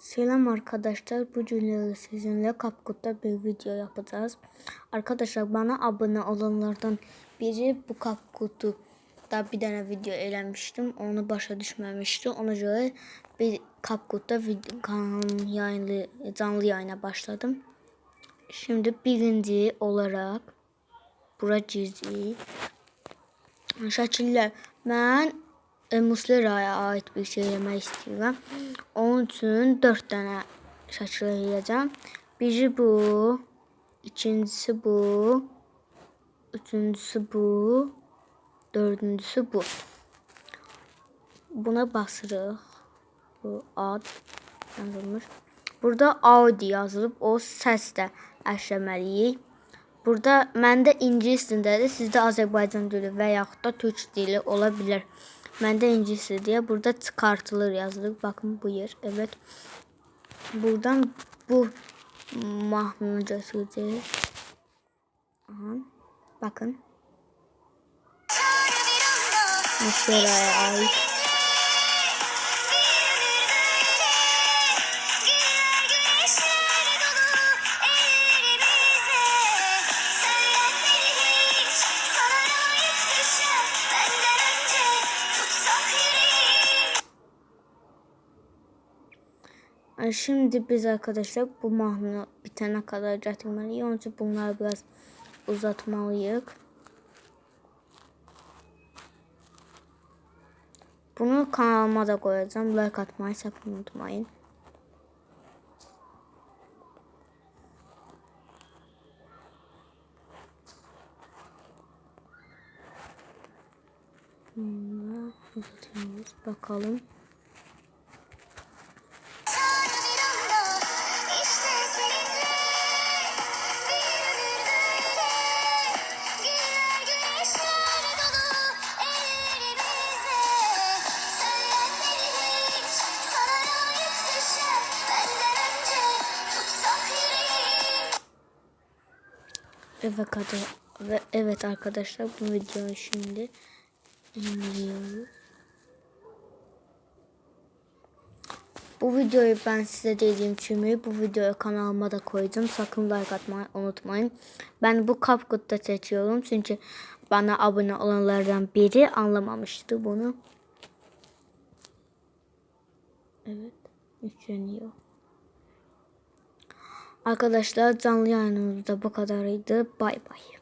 Selam arkadaşlar. Bugün sizinle CapCut'ta bir video yapacağız. Arkadaşlar bana abone olanlardan biri bu CapCut'u da bir tane video eləmiştim. Onu başa düşmemişti. Ona göre bir video kanalım yayınlı, canlı yayına başladım. Şimdi birinci olarak bura gizli şəkillər. Mən e, Musleraya ait bir şey yemək istəyirəm. Onun üçün 4 dənə şəkil eləyəcəm. Biri bu, ikincisi bu, üçüncüsü bu, dördüncüsü bu. Buna basırıq. Bu ad yazılmış. Burada Audi yazılıb. O səs də əşləməliyik. Burada məndə ingilis dilindədir. Sizdə Azərbaycan dili və yaxud da türk dili ola bilər. Məndə ingilis diye burada çıkartılır yazılır. Bakın bu yer. Evet. Buradan bu mahnını götüreceğiz. Aha. Bakın. Muslera'ya ait. Şimdi biz arkadaşlar bu mahnı bitene kadar getirmeliyiz. Onun için bunları biraz uzatmalıyız. Bunu kanalıma da koyacağım. Like atmayı sakın unutmayın. Bununla uzatıyoruz. Bakalım. Evet evet arkadaşlar bu videoyu şimdi indiriyoruz. Bu videoyu ben size dediğim gibi bu videoyu kanalıma da koydum. Sakın like atmayı unutmayın. Ben bu CapCut'ta seçiyorum. Çünkü bana abone olanlardan biri anlamamıştı bunu. Evet. Yükleniyor. Arkadaşlar canlı yayınımızda bu kadarıydı. Bay bay.